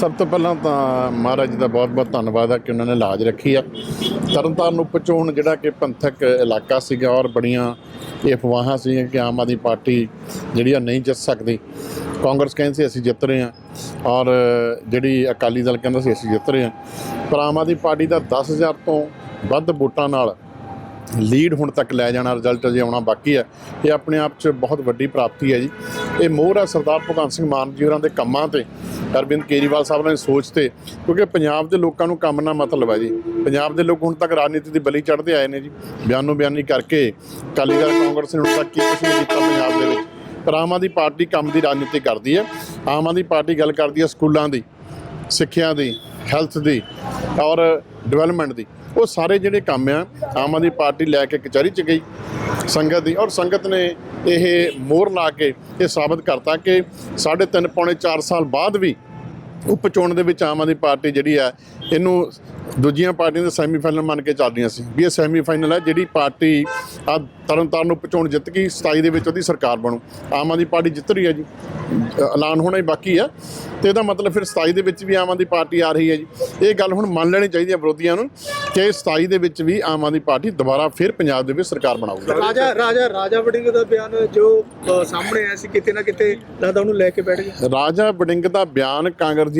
ਸਭ ਤੋਂ ਪਹਿਲਾਂ ਤਾਂ ਮਹਾਰਾਜ ਜੀ ਦਾ ਬਹੁਤ-ਬਹੁਤ ਧੰਨਵਾਦ ਆ ਕਿ ਉਹਨਾਂ ਨੇ ਲਾਜ ਰੱਖੀ ਆ। ਤਰਨਤਾਰਨ ਉਪਚੋਣ ਜਿਹੜਾ ਕਿ ਪੰਥਕ ਇਲਾਕਾ ਸੀਗਾ ਔਰ ਬੜੀਆਂ ਇਹ ਅਫਵਾਹਾਂ ਸੀਗੀਆਂ ਕਿ ਆਮ ਆਦਮੀ ਪਾਰਟੀ ਜਿਹੜੀ ਆ ਨਹੀਂ ਜਿੱਤ ਸਕਦੀ। ਕਾਂਗਰਸ ਕਹਿੰਦੀ ਸੀ, ਅਸੀਂ ਜਿੱਤ ਰਹੇ ਹਾਂ। ਔਰ ਜਿਹੜੀ ਅਕਾਲੀ ਦਲ ਕਹਿੰਦਾ ਸੀ, ਅਸੀਂ ਜਿੱਤ ਰਹੇ ਹਾਂ। ਪਰ ਆਮ ਆਦਮੀ ਪਾਰਟੀ ਦਾ 10000 ਤੋਂ ਵੱਧ ਵੋਟਾਂ ਨਾਲ ਲੀਡ ਹੁਣ ਤੱਕ ਲੈ ਜਾਣਾ ਰਿਜ਼ਲਟ ਅਜੇ ਆਉਣਾ ਬਾਕੀ ਹੈ। ਇਹ ਆਪਣੇ ਆਪ 'ਚ ਬਹੁਤ ਵੱਡੀ ਪ੍ਰਾਪਤੀ ਹੈ ਜੀ। ਇਹ ਮੋਹਰ ਹੈ ਸਰਦਾਰ ਭਗਵੰਤ ਸਿੰਘ ਮਾਨ ਜੀ ਹੋਰਾਂ ਦੇ ਕੰਮਾਂ ਤੇ। ਅਰਵਿੰਦ ਕੇਜਰੀਵਾਲ ਸਾਹਿਬ ਨੇ ਸੋਚ ਤੇ। ਕਿਉਂਕਿ ਪੰਜਾਬ ਦੇ ਲੋਕਾਂ ਨੂੰ ਕੰਮ ਨਾਲ ਮਤਲਬ ਹੈ ਜੀ। ਪੰਜਾਬ ਦੇ ਲੋਕ ਹੁਣ ਤੱਕ ਰਾਜਨੀਤੀ ਦੀ ਬਲੀ ਚੜ੍ਹਦੇ ਆਏ ਨੇ ਜੀ। ਬਿਆਨੋ ਬਿਆਨੀ ਕਰਕੇ ਅਕਾਲੀ ਦਲ ਕਾਂਗਰਸ ਨੇ ਹੁਣ ਤੱਕ ਕੀ ਕੁਛ ਨਹੀਂ ਕੀਤਾ ਪੰਜਾਬ ਦੇ ਵਿੱਚ। ਪਰ ਆਮ ਆਦਮੀ ਪਾਰਟੀ ਕੰਮ ਦੀ ਰਾਜਨੀਤੀ ਕਰਦੀ ਹੈ। ਆਮ ਆਦਮੀ ਪਾਰਟੀ ਗੱਲ ਕਰਦੀ ਹੈ ਸਕੂਲਾਂ ਦੀ, ਸਿੱਖਿਆ ਦੀ ਹੈਲਥ ਦੀ। ਔਰ ਡਿਵੈਲਪਮੈਂਟ ਦੀ। ਉਹ ਸਾਰੇ ਜਿਹੜੇ ਕੰਮ ਆ, ਆਮ ਆਦਮੀ ਪਾਰਟੀ ਲੈ ਕੇ ਕਚਹਿਰੀ ਚ ਗਈ, ਸੰਗਤ ਦੀ। ਔਰ ਸੰਗਤ ਨੇ ਇਹ ਮੋਹਰ ਲਾ ਕੇ ਇਹ ਸਾਬਤ ਕਰਤਾ ਕਿ ਸਾਢੇ ਤਿੰਨ, ਪੌਣੇ 4 ਸਾਲ ਬਾਅਦ ਵੀ ਉਪ ਚੋਣ ਦੇ ਵਿੱਚ ਆਮ ਆਦਮੀ ਪਾਰਟੀ ਜਿਹੜੀ ਹੈ ਇਹਨੂੰ ਦੂਜੀਆਂ ਪਾਰਟੀਆਂ ਦੇ ਸੈਮੀਫਾਈਨਲ ਮੰਨ ਕੇ ਚੱਲ ਰਹੀਆਂ ਸੀ ਵੀ ਇਹ ਸੈਮੀਫਾਈਨਲ ਹੈ ਜਿਹੜੀ ਪਾਰਟੀ ਆ ਤਰਨਤਾਰਨ ਉਪ ਚੋਣ ਜਿੱਤ ਗਈ 27 ਦੇ ਵਿੱਚ ਉਹਦੀ ਸਰਕਾਰ ਬਣੂ। ਆਮ ਆਦਮੀ ਪਾਰਟੀ ਜਿੱਤ ਰਹੀ ਹੈ ਜੀ। ਐਲਾਨ ਹੋਣਾ ਹੀ ਬਾਕੀ ਆ ਤੇ ਇਹਦਾ ਮਤਲਬ ਫਿਰ 27 ਦੇ ਵਿੱਚ ਵੀ ਆਮ ਆਦਮੀ ਪਾਰਟੀ ਆ ਰਹੀ ਹੈ ਜੀ। ਇਹ ਗੱਲ ਹੁਣ ਮੰਨ ਲੈਣੀ ਚਾਹੀਦੀ ਹੈ ਵਿਰੋਧੀਆਂ ਨੂੰ ਕਿ 27 ਦੇ ਵਿੱਚ ਵੀ ਆਮ ਆਦਮੀ ਪਾਰਟੀ ਦੁਬਾਰਾ ਫਿਰ ਪੰਜਾਬ ਦੇ ਵਿੱਚ ਸਰਕਾਰ ਬਣਾਊਗੀ। ਰਾਜਾ ਰਾਜਾ ਰਾਜਾ ਵੜਿੰਗ ਦਾ ਬਿਆਨ ਜੋ ਸਾਹਮਣੇ ਆਇਆ ਸੀ ਕਿਤੇ ਨਾ ਕਿਤੇ ਲੱਗਦਾ ਉਹਨੂੰ ਲੈ ਕੇ ਬੈਠ ਗਿਆ। ਰਾਜਾ ਵੜਿੰਗ ਦਾ ਬਿਆਨ ਕਾਂਗਰਸ